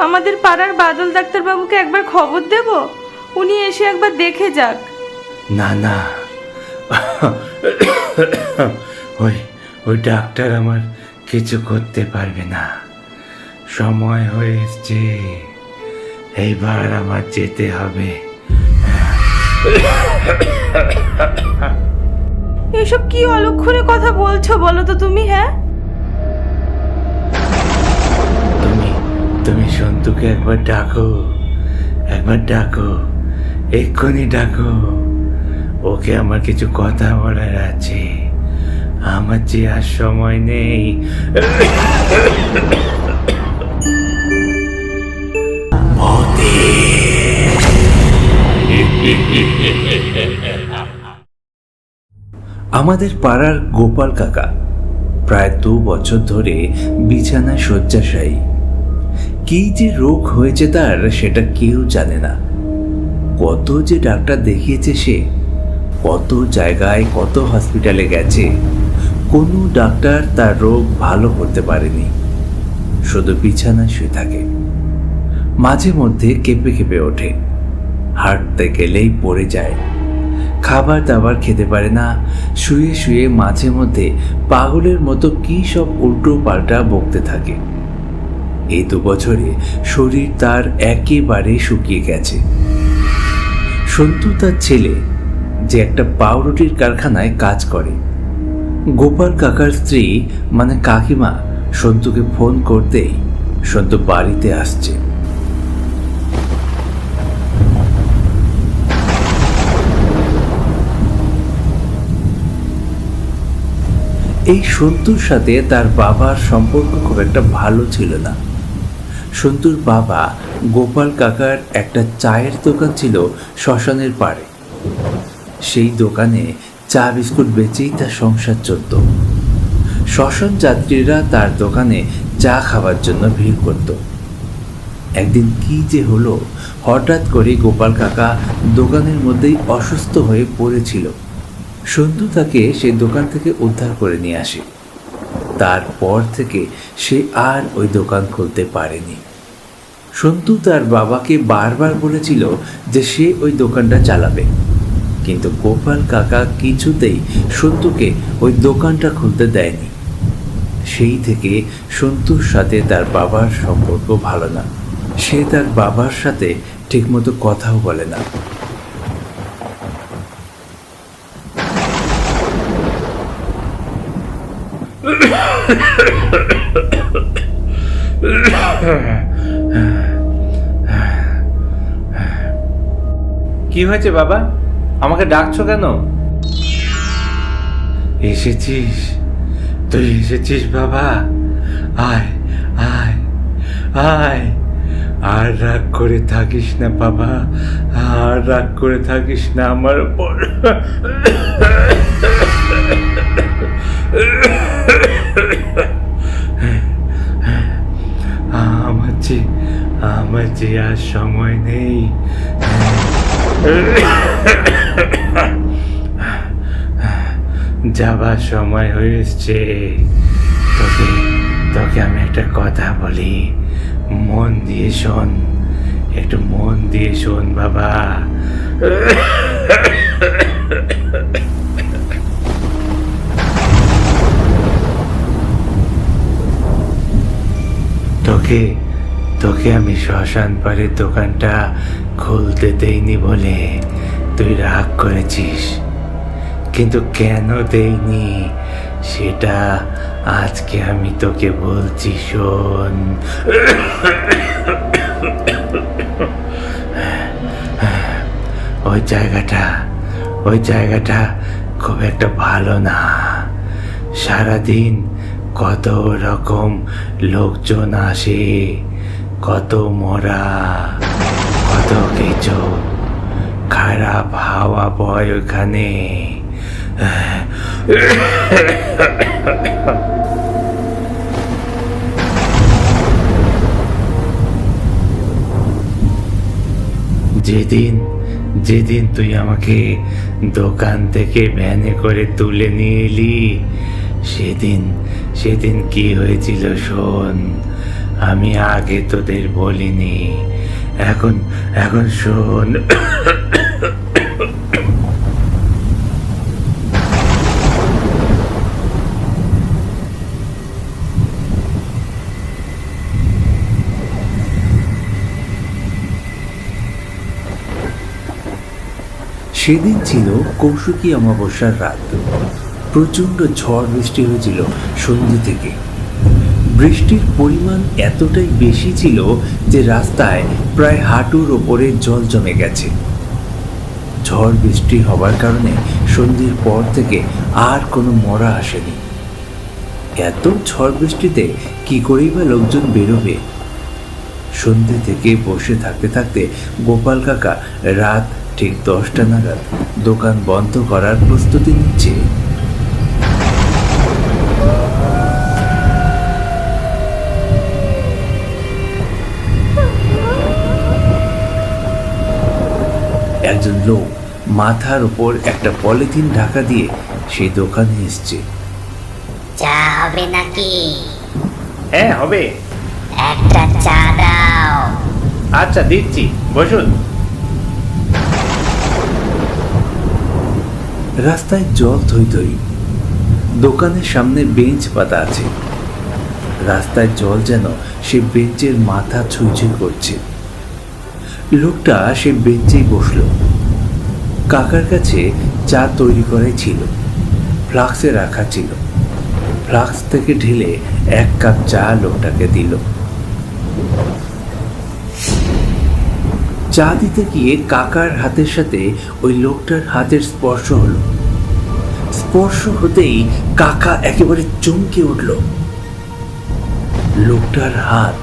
আমাদের পাড়ার বাদল ডাক্তারবাবুকে একবার খবর দেব? উনি এসে একবার দেখে যাক। না না। ওই ওই ডাক্তার আমার কিছু করতে পারবে না। সময় হয়ে এসছে। এইবার আমার যেতে হবে। এসব কি অলক্ষণে কথা বলছো বলো তো তুমি হ্যাঁ? তুমি সন্তুকে একবার ডাকো একবার ডাকো, এক্ষুনি ডাকো। ওকে আমার কিছু কথা বলার আছে। আমার যে আর সময় নেই। আমাদের পাড়ার গোপাল কাকা প্রায় দু বছর ধরে বিছানায় শয্যাশায়ী। কি যে রোগ হয়েছে তার, সেটা কেউ জানে না। কত যে ডাক্তার দেখিয়েছে সে, কত জায়গায় কত হসপিটালে গেছে, কোনো ডাক্তার তার রোগ ভালো করতে পারেনি। শুধু বিছানায় শুয়ে থাকে। মাঝে মধ্যে কেঁপে কেঁপে ওঠে। হাঁটতে গেলেই পড়ে যায়। খাবার দাবার খেতে পারে না। শুয়ে শুয়ে মাঝে মধ্যে পাগলের মতো কি সব উল্টো পাল্টা বকতে থাকে। এই দু বছরে শরীর তার একেবারে শুকিয়ে গেছে। সন্তু তার ছেলে, যে একটা পাউরুটির কারখানায় কাজ করে। গোপাল কাকার স্ত্রী মানে কাকিমা, সন্তুকে ফোন করতেই সন্তু বাড়িতে আসছে। এই সন্তুর সাথে তার বাবার সম্পর্ক খুব একটা ভালো ছিল না। সন্তুর বাবা গোপাল কাকার একটা চায়ের দোকান ছিল শ্মশানের পাড়ে। সেই দোকানে চা বিস্কুট বেচেই তার সংসার চলত। শ্মশান যাত্রীরা তার দোকানে চা খাওয়ার জন্য ভিড় করত। একদিন কি যে হলো, হঠাৎ করে গোপাল কাকা দোকানের মধ্যেই অসুস্থ হয়ে পড়েছিল। সন্তু তাকে সেই দোকান থেকে উদ্ধার করে নিয়ে আসে। তারপর থেকে সে আর ওই দোকান খুলতে পারেনি। সন্তু তার বাবাকে বারবার বলেছিল যে সে ওই দোকানটা চালাবে কিন্তু গোপাল কাকা কিছুতেই সন্তুকে ওই দোকানটা খুলতে দেয়নি সেই থেকে সন্তুর সাথে তার বাবার সম্পর্ক ভালো না সে তার বাবার সাথে ঠিকমতো কথাও বলে না কি হয়েছে বাবা? আমাকে ডাকছো কেন? এসেছিস? তুই এসেছিস বাবা? আয় আয় আয়। আর রাগ করে থাকিস না বাবা। আর রাগ করে থাকিস না আমার উপর। আমার যে আমার যে আর সময় নেই। যাবার সময় হয়েছে তোকে তোকে আমি একটা কথা বলি। মন দিয়ে শোন। একটু মন দিয়ে শোন, বাবা। তোকে তোকে আমি শ্মশান পাড়ের দোকানটা খুলতে দেইনি বলে তুই রাগ করেছিস। কিন্তু কেন দেইনি, সেটা আজকে আমি তোকে বলছি, শোন। ওই জায়গাটা ওই জায়গাটা খুব একটা ভালো না। সারাদিন কত রকম লোকজন আসে, কত মরা। কত কিছু খারাপ হাওয়া বয় ওখানে যেদিন যেদিন তুই আমাকে দোকান থেকে ভ্যানে করে তুলে নিয়ে এলি, সেদিন সেদিন কি হয়েছিল শোন, আমি আগে তোদের বলিনি। এখন এখন শোন। সেদিন ছিল কৌশিকী অমাবস্যার রাত। প্রচণ্ড ঝড় বৃষ্টি হয়েছিল সন্ধ্যে থেকে। বৃষ্টির পরিমাণ এতটাই বেশি ছিল যে রাস্তায় প্রায় হাঁটুর ওপরে জল জমে গেছে। ঝড় বৃষ্টি হবার কারণে সন্ধ্যের পর থেকে আর কোনো মরা আসেনি। এত ঝড় বৃষ্টিতে কি করেই বা লোকজন বেরোবে? সন্ধ্যে থেকে বসে থাকতে থাকতে গোপাল কাকা রাত ঠিক দশটা নাগাদ দোকান বন্ধ করার প্রস্তুতি নিচ্ছে। একজন লোক মাথার উপর একটা পলিথিন ঢাকা দিয়ে সেই দোকানে এসছে। চা হবে নাকি? হ্যাঁ হবে। একটা চা দাও। আচ্ছা দিচ্ছি। বসুন। রাস্তায় জল থই থই দোকানের সামনে বেঞ্চ পাতা আছে। রাস্তায় জল যেন সে বেঞ্চের মাথা ছুঁই ছুঁই করছে। লোকটা সে বেঞ্চেই বসল। কাকার কাছে চা তৈরি করাই ছিল। ফ্লাক্সে রাখা ছিল। ফ্লাক্স থেকে ঢেলে এক কাপ চা লোকটাকে দিল। চা দিতে গিয়ে কাকার হাতের সাথে ওই লোকটার হাতের স্পর্শ হলো। স্পর্শ হতেই কাকা একেবারে চমকে উঠল। লোকটার হাত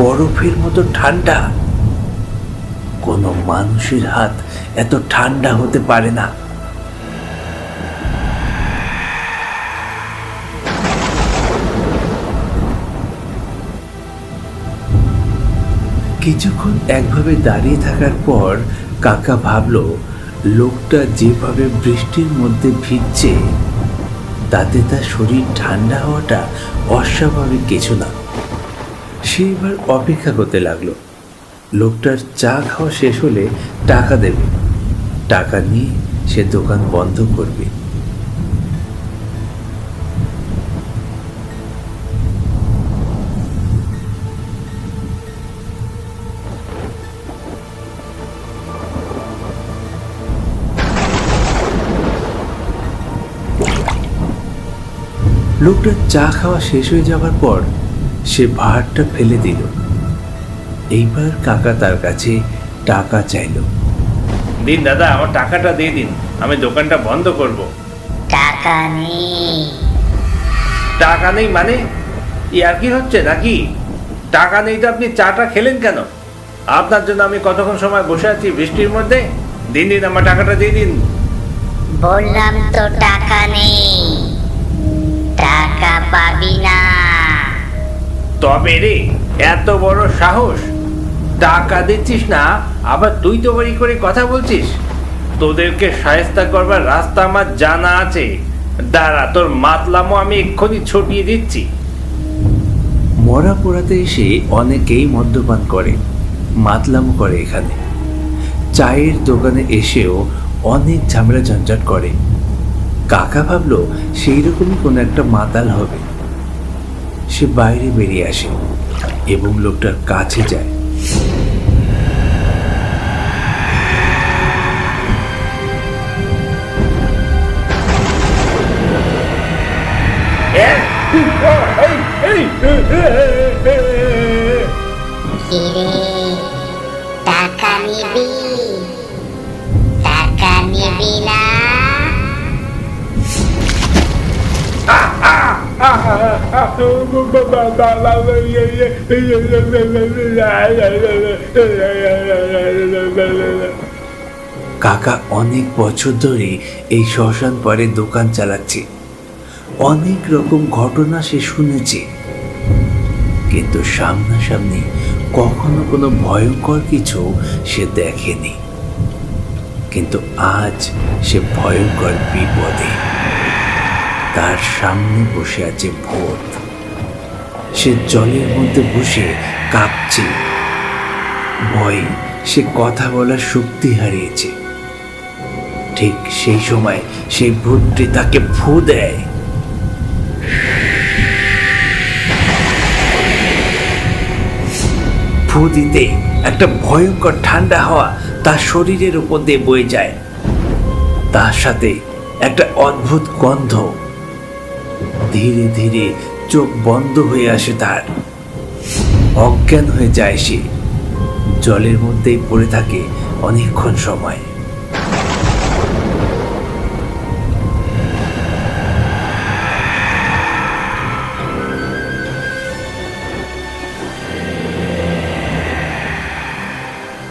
বরফের মতো ঠান্ডা। কোনো মানুষের হাত এত ঠান্ডা হতে পারে না। কিছুক্ষণ একভাবে দাঁড়িয়ে থাকার পর কাকা ভাবলো, লোকটা যেভাবে বৃষ্টির মধ্যে ভিজছে, তাতে তার শরীর ঠান্ডা হওয়াটা অস্বাভাবিক কিছু না। সে এবার অপেক্ষা করতে লাগল। লোকটার চা খাওয়া শেষ হলে টাকা দেবে। টাকা নিয়ে সে দোকান বন্ধ করবে। লোকটার চা খাওয়া শেষ হয়ে যাওয়ার পর সে ভাড়টা ফেলে দিল। এইবার কাকা তার কাছে টাকা চাইলো। দিন দাদা আমার টাকাটা দিয়ে দিন। আমি দোকানটা বন্ধ করব। টাকা নেই। টাকা নেই মানে? ইয়ার কি হচ্ছে নাকি? টাকা নেই তো আপনি চাটা খেলেন কেন? আপনার জন্য আমি কতক্ষণ সময় বসে আছি বৃষ্টির মধ্যে? দিন দিন আমার টাকাটা দিয়ে দিন। বললাম তো টাকা নেই। টাকা পাবি না। তবে রে এত বড় সাহস। টাকা দিচ্ছিস না, আবার তুই তো বাড়ি করে কথা বলছিস। তোদেরকে সায়স্তা করবার রাস্তা আমার জানা আছে। দাঁড়া, তোর মাতলামো আমি এক্ষুনি ছটিয়ে দিচ্ছি। মরা পোড়াতে এসে অনেকেই মদ্যপান করে মাতলামো করে এখানে। চায়ের দোকানে এসেও অনেক ঝামেলা ঝঞ্ঝাট করে। কাকা ভাবলো সেই রকমই কোনো একটা মাতাল হবে। সে বাইরে বেরিয়ে আসে এবং লোকটার কাছে যায়। কাকা, অনেক বছর ধরে এই শ্মশান পরে দোকান চালাচ্ছে। অনেক রকম ঘটনা সে শুনেছে। কিন্তু সামনাসামনি কখনো কোনো ভয়ঙ্কর কিছু সে দেখেনি। কিন্তু আজ সে ভয়ঙ্কর বিপদে তার সামনে বসে আছে ভূত। সে জলের মধ্যে বসে কাঁপছে। ভয়, সে কথা বলার শক্তি হারিয়েছে। ঠিক সেই সময় সেই ভূতটি তাকে ফু দেয়। ফু দিতে একটা ভয়ঙ্কর ঠান্ডা হাওয়া তার শরীরের উপর দিয়ে বয়ে যায়। তার সাথে একটা অদ্ভুত গন্ধ। ধীরে ধীরে চোখ বন্ধ হয়ে আসে তার। অজ্ঞান হয়ে যায় সে। জলের মধ্যেই পড়ে থাকে অনেকক্ষণ সময়।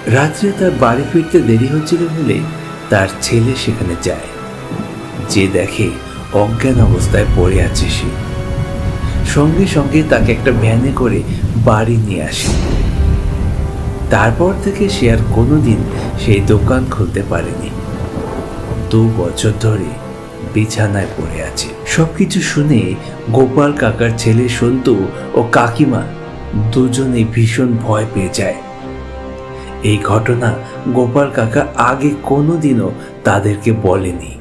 রাত্রে তার বাড়ি ফিরতে দেরি হচ্ছিল বলে তার ছেলে সেখানে যায়। যে দেখে অজ্ঞান অবস্থায় পড়ে আছে সে। সঙ্গে সঙ্গে তাকে একটা ভ্যানে করে বাড়ি নিয়ে আসে। তারপর থেকে সে আর কোনোদিন সেই দোকান খুলতে পারেনি। দু বছর ধরে বিছানায় পড়ে আছে। সবকিছু শুনে গোপাল কাকার ছেলে সন্তু ও কাকিমা দুজনে ভীষণ ভয় পেয়ে যায়। এই ঘটনা গোপাল কাকা আগে কোনোদিনও তাদেরকে বলেনি।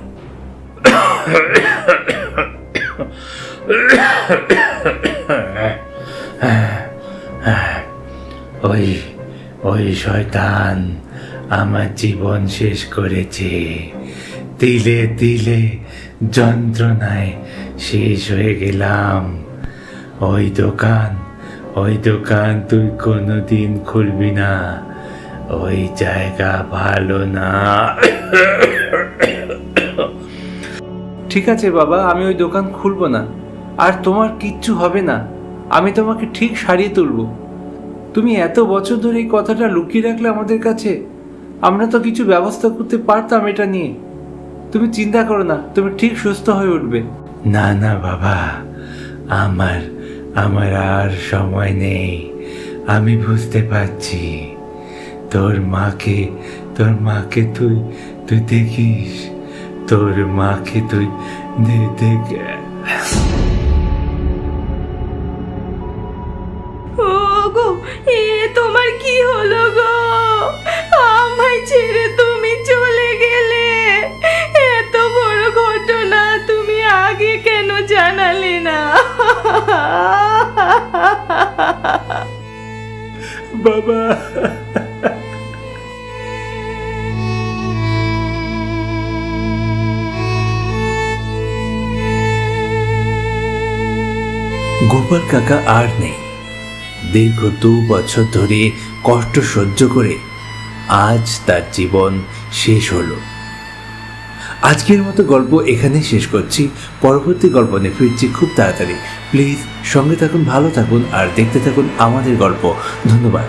ওই ওই শয়তান আমার জীবন শেষ করেছে। তিলে তিলে যন্ত্রণায় শেষ হয়ে গেলাম। ওই দোকান ওই দোকান তুই কোনো দিন খুলবি না। ওই জায়গা ভালো না। ঠিক আছে বাবা, আমি ওই দোকান খুলবো না। আর তোমার কিচ্ছু হবে না। আমি তোমাকে ঠিক সারিয়ে তুলবো। তুমি এত বছর ধরে এই কথাটা লুকিয়ে রাখলে আমাদের কাছে, আমরা তো কিছু ব্যবস্থা করতে পারতাম এটা নিয়ে। তুমি চিন্তা করো না, তুমি ঠিক সুস্থ হয়ে উঠবে। না না, বাবা, আমার আমার আর সময় নেই। আমি বুঝতে পারছি। তোর মাকে তোর মাকে তুই তুই দেখিস। তোর মাকে তুই দেখ। তোমার কি হলো গো? আমায় ছেড়ে তুমি চলে গেলে। এত বড় ঘটনা তুমি আগে কেন জানালে না? বাবা। গোপাল কাকা আর নেই। দীর্ঘ দু বছর ধরে কষ্ট সহ্য করে আজ তার জীবন শেষ হলো। আজকের মতো গল্প এখানেই শেষ করছি। পরবর্তী গল্প নিয়ে ফিরছি খুব তাড়াতাড়ি। প্লিজ সঙ্গে থাকুন, ভালো থাকুন, আর দেখতে থাকুন আমাদের গল্প। ধন্যবাদ।